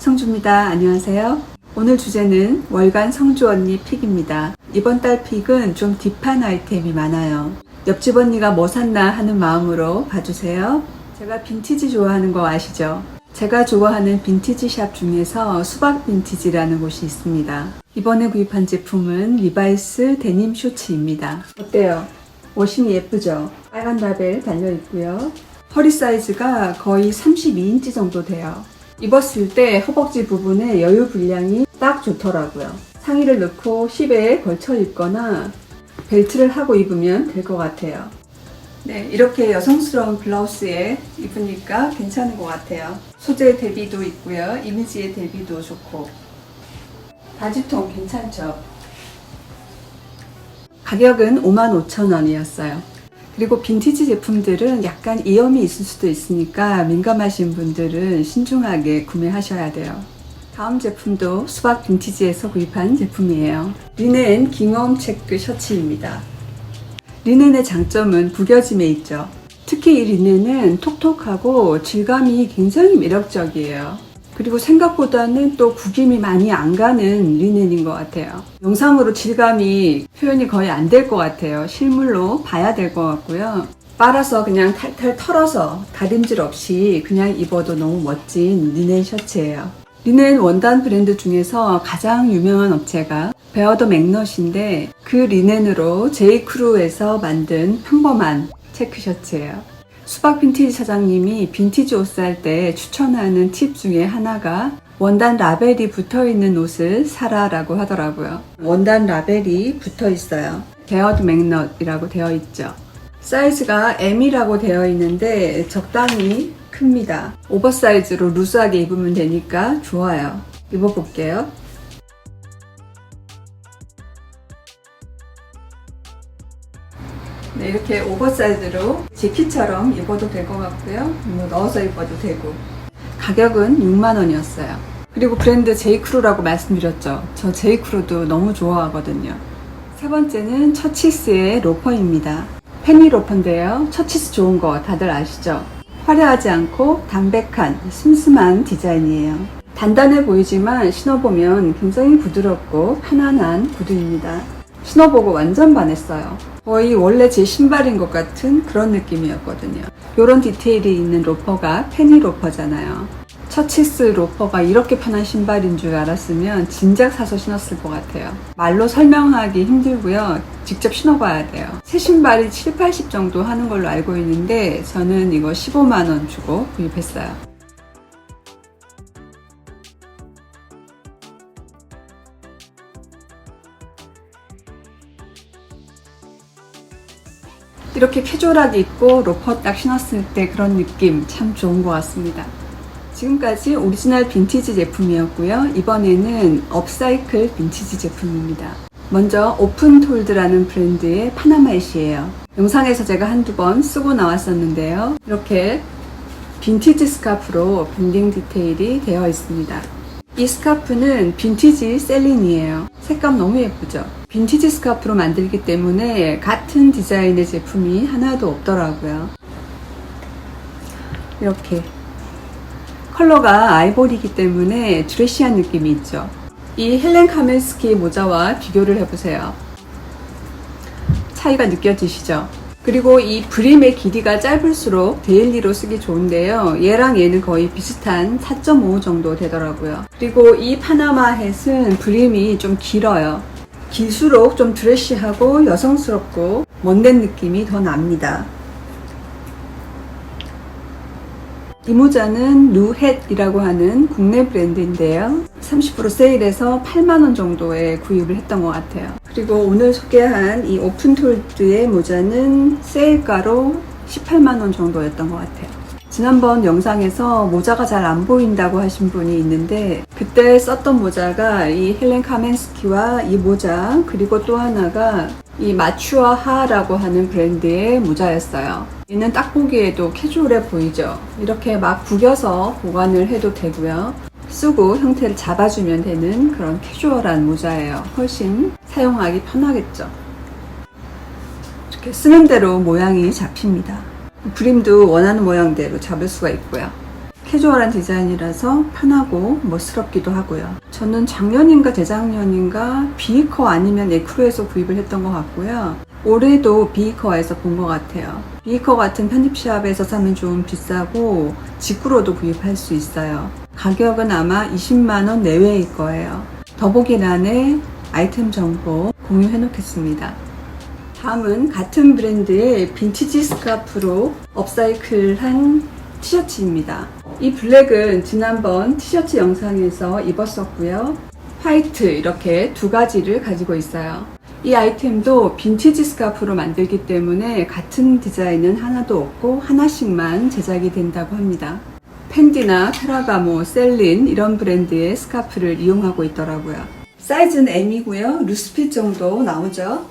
성주입니다. 안녕하세요. 오늘 주제는 월간 성주 언니 픽입니다. 이번 달 픽은 좀 딥한 아이템이 많아요. 옆집 언니가 뭐 샀나 하는 마음으로 봐주세요. 제가 빈티지 좋아하는 거 아시죠? 제가 좋아하는 빈티지 샵 중에서 수박 빈티지라는 곳이 있습니다. 이번에 구입한 제품은 리바이스 데님 쇼츠입니다. 어때요? 워싱이 예쁘죠? 빨간 라벨 달려 있고요. 허리 사이즈가 거의 32인치 정도 돼요. 입었을 때 허벅지 부분에 여유 분량이 딱 좋더라고요. 상의를 넣고 힙에 걸쳐 입거나 벨트를 하고 입으면 될 것 같아요. 네, 이렇게 여성스러운 블라우스에 입으니까 괜찮은 것 같아요. 소재 대비도 있고요. 이미지의 대비도 좋고. 바지통 괜찮죠? 가격은 55,000원이었어요. 그리고 빈티지 제품들은 약간 이염이 있을 수도 있으니까 민감하신 분들은 신중하게 구매하셔야 돼요. 다음 제품도 수박 빈티지에서 구입한 제품이에요. 리넨 깅엄 체크 셔츠입니다. 리넨의 장점은 구겨짐에 있죠. 특히 이 리넨은 톡톡하고 질감이 굉장히 매력적이에요. 그리고 생각보다는 또 구김이 많이 안 가는 리넨인 것 같아요. 영상으로 질감이 표현이 거의 안 될 것 같아요. 실물로 봐야 될 것 같고요. 빨아서 그냥 탈탈 털어서 다림질 없이 그냥 입어도 너무 멋진 리넨 셔츠예요. 리넨 원단 브랜드 중에서 가장 유명한 업체가 베어더 맥넛인데 그 리넨으로 제이크루에서 만든 평범한 체크 셔츠예요. 수박 빈티지 사장님이 빈티지 옷 살 때 추천하는 팁 중에 하나가 원단 라벨이 붙어 있는 옷을 사라라고 하더라고요. 원단 라벨이 붙어 있어요. 베어드 맥넛이라고 되어 있죠. 사이즈가 M이라고 되어 있는데 적당히 큽니다. 오버사이즈로 루즈하게 입으면 되니까 좋아요. 입어볼게요. 네, 이렇게 오버사이즈로 제 키처럼 입어도 될 것 같고요. 뭐 넣어서 입어도 되고. 가격은 6만 원이었어요. 그리고 브랜드 제이크루라고 말씀드렸죠. 저 제이크루도 너무 좋아하거든요. 세 번째는 처치스의 로퍼입니다. 페니 로퍼인데요. 처치스 좋은 거 다들 아시죠? 화려하지 않고 담백한, 슴슴한 디자인이에요. 단단해 보이지만 신어보면 굉장히 부드럽고 편안한 구두입니다. 신어보고 완전 반했어요. 거의 원래 제 신발인 것 같은 그런 느낌이었거든요. 이런 디테일이 있는 로퍼가 페니 로퍼잖아요. 처치스 로퍼가 이렇게 편한 신발인 줄 알았으면 진작 사서 신었을 것 같아요. 말로 설명하기 힘들고요. 직접 신어봐야 돼요. 새 신발이 7, 80 정도 하는 걸로 알고 있는데 저는 이거 15만원 주고 구입했어요. 이렇게 캐주얼하게 입고 로퍼 딱 신었을 때 그런 느낌 참 좋은 것 같습니다. 지금까지 오리지널 빈티지 제품이었고요. 이번에는 업사이클 빈티지 제품입니다. 먼저 오픈톨드라는 브랜드의 파나마잇이에요. 영상에서 제가 한두 번 쓰고 나왔었는데요. 이렇게 빈티지 스카프로 밴딩 디테일이 되어 있습니다. 이 스카프는 빈티지 셀린이에요. 색감 너무 예쁘죠? 빈티지 스카프로 만들기 때문에 같은 디자인의 제품이 하나도 없더라고요. 이렇게 컬러가 아이보리이기 때문에 드레시한 느낌이 있죠. 이 헬렌 카멘스키 모자와 비교를 해보세요. 차이가 느껴지시죠? 그리고 이 브림의 길이가 짧을수록 데일리로 쓰기 좋은데요. 얘랑 얘는 거의 비슷한 4.5 정도 되더라고요. 그리고 이 파나마 햇은 브림이 좀 길어요. 길수록 좀 드레시하고 여성스럽고 멋낸 느낌이 더 납니다. 이 모자는 루헷이라고 하는 국내 브랜드인데요. 30% 세일해서 8만원 정도에 구입을 했던 것 같아요. 그리고 오늘 소개한 이 오픈톨드의 모자는 세일가로 18만원 정도였던 것 같아요. 지난번 영상에서 모자가 잘 안 보인다고 하신 분이 있는데 그때 썼던 모자가 이 헬렌 카멘스키와 이 모자 그리고 또 하나가 이 마추어 하라고 하는 브랜드의 모자였어요. 얘는 딱 보기에도 캐주얼해 보이죠? 이렇게 막 구겨서 보관을 해도 되고요. 쓰고 형태를 잡아주면 되는 그런 캐주얼한 모자예요. 훨씬 사용하기 편하겠죠. 이렇게 쓰는 대로 모양이 잡힙니다. 브림도 원하는 모양대로 잡을 수가 있고요. 캐주얼한 디자인이라서 편하고 멋스럽기도 하고요. 저는 작년인가 재작년인가 비이커 아니면 에크로에서 구입을 했던 것 같고요. 올해도 비이커에서 본 것 같아요. 비이커 같은 편집샵에서 사면 좀 비싸고 직구로도 구입할 수 있어요. 가격은 아마 20만원 내외일 거예요. 더보기란에 아이템 정보 공유해 놓겠습니다. 다음은 같은 브랜드의 빈티지 스카프로 업사이클한 티셔츠입니다. 이 블랙은 지난번 티셔츠 영상에서 입었었고요. 화이트 이렇게 두 가지를 가지고 있어요. 이 아이템도 빈티지 스카프로 만들기 때문에 같은 디자인은 하나도 없고 하나씩만 제작이 된다고 합니다. 펜디나 페라가모, 셀린 이런 브랜드의 스카프를 이용하고 있더라고요. 사이즈는 M이고요. 루스핏 정도 나오죠.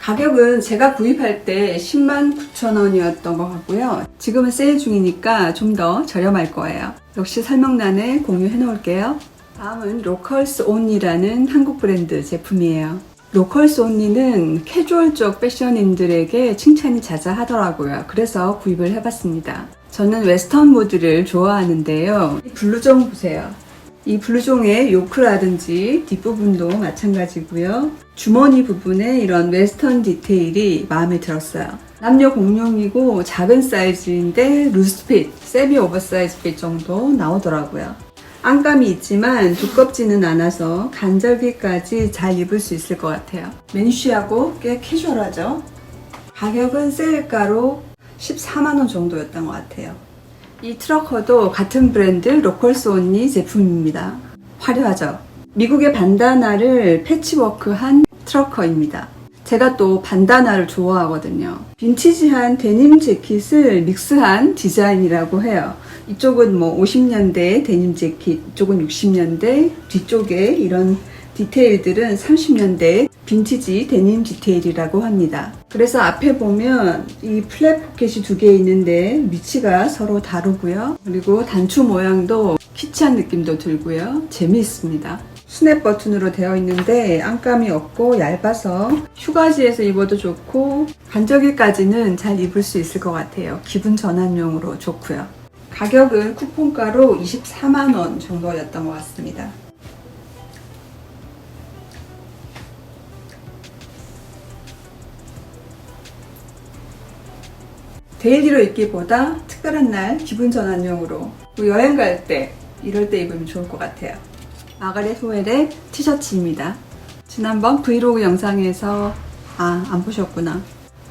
가격은 제가 구입할 때 10만 9천 원이었던 것 같고요. 지금은 세일 중이니까 좀 더 저렴할 거예요. 역시 설명란에 공유해 놓을게요. 다음은 로컬스 온이라는 한국 브랜드 제품이에요. 로컬스 온리는 캐주얼 쪽 패션인들에게 칭찬이 자자하더라고요. 그래서 구입을 해봤습니다. 저는 웨스턴 모드를 좋아하는데요. 이 블루종 보세요. 이 블루종의 요크라든지 뒷부분도 마찬가지고요. 주머니 부분에 이런 웨스턴 디테일이 마음에 들었어요. 남녀 공용이고 작은 사이즈인데 루스핏, 세미 오버사이즈 핏 정도 나오더라고요. 안감이 있지만 두껍지는 않아서 간절기까지 잘 입을 수 있을 것 같아요. 맨쉬하고 꽤 캐주얼하죠. 가격은 세일가로 14만원 정도였던 것 같아요. 이 트러커도 같은 브랜드 로컬스 온리 제품입니다. 화려하죠? 미국의 반다나를 패치워크한 트러커입니다. 제가 또 반다나를 좋아하거든요. 빈티지한 데님 재킷을 믹스한 디자인이라고 해요. 이쪽은 뭐 50년대 데님 재킷, 이쪽은 60년대, 뒤쪽에 이런 디테일들은 30년대 빈티지 데님 디테일이라고 합니다. 그래서 앞에 보면 이 플랫 포켓이 두 개 있는데 위치가 서로 다르고요. 그리고 단추 모양도 키치한 느낌도 들고요. 재미있습니다. 스냅 버튼으로 되어 있는데 안감이 없고 얇아서 휴가지에서 입어도 좋고 간절기까지는 잘 입을 수 있을 것 같아요. 기분 전환용으로 좋고요. 가격은 쿠폰가로 24만원 정도였던 것 같습니다. 데일리로 입기보다 특별한 날 기분 전환용으로 뭐 여행 갈 때 이럴 때 입으면 좋을 것 같아요. 마가렛 호엘의 티셔츠입니다. 지난번 브이로그 영상에서 아 안 보셨구나.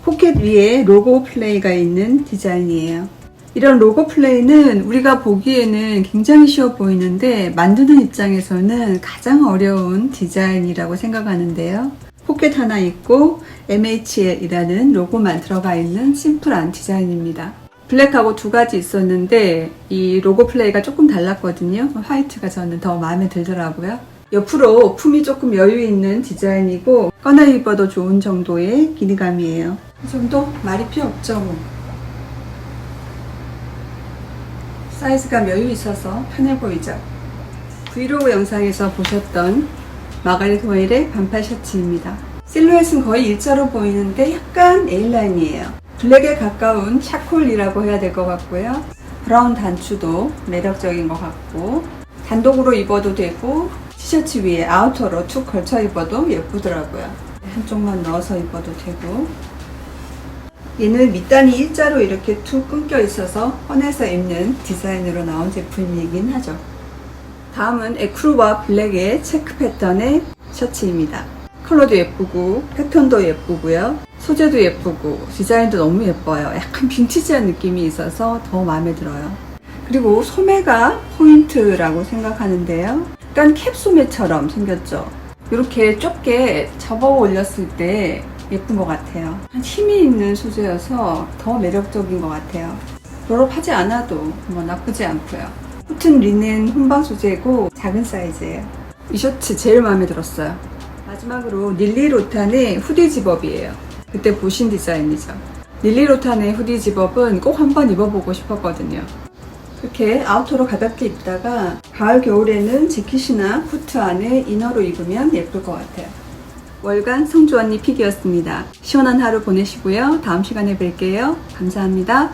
포켓 위에 로고 플레이가 있는 디자인이에요. 이런 로고 플레이는 우리가 보기에는 굉장히 쉬워 보이는데 만드는 입장에서는 가장 어려운 디자인이라고 생각하는데요. 포켓 하나 있고 MHL이라는 로고만 들어가 있는 심플한 디자인입니다. 블랙하고 두 가지 있었는데 이 로고 플레이가 조금 달랐거든요. 화이트가 저는 더 마음에 들더라고요. 옆으로 품이 조금 여유 있는 디자인이고 꺼내 입어도 좋은 정도의 길이감이에요. 이 정도 말이 필요 없죠. 뭐. 사이즈가 여유 있어서 편해 보이죠. 브이로그 영상에서 보셨던 마가렛 호일의 반팔 셔츠입니다. 실루엣은 거의 일자로 보이는데 약간 A라인이에요. 블랙에 가까운 차콜이라고 해야 될 것 같고요. 브라운 단추도 매력적인 것 같고 단독으로 입어도 되고 티셔츠 위에 아우터로 툭 걸쳐 입어도 예쁘더라고요. 한쪽만 넣어서 입어도 되고 얘는 밑단이 일자로 이렇게 툭 끊겨 있어서 꺼내서 입는 디자인으로 나온 제품이긴 하죠. 다음은 에크루와 블랙의 체크 패턴의 셔츠입니다. 컬러도 예쁘고 패턴도 예쁘고요. 소재도 예쁘고 디자인도 너무 예뻐요. 약간 빈티지한 느낌이 있어서 더 마음에 들어요. 그리고 소매가 포인트라고 생각하는데요. 약간 캡 소매처럼 생겼죠. 이렇게 좁게 접어 올렸을 때 예쁜 것 같아요. 힘이 있는 소재여서 더 매력적인 것 같아요. 졸업하지 않아도 뭐 나쁘지 않고요. 코튼 리넨 혼방 소재고 작은 사이즈예요. 이 셔츠 제일 마음에 들었어요. 마지막으로 닐리 로탄의 후디 집업이에요. 그때 보신 디자인이죠. 닐리 로탄의 후디 집업은 꼭 한번 입어보고 싶었거든요. 이렇게 아우터로 가볍게 입다가 가을 겨울에는 재킷이나 코트 안에 이너로 입으면 예쁠 것 같아요. 월간 성주 언니 픽이었습니다. 시원한 하루 보내시고요. 다음 시간에 뵐게요. 감사합니다.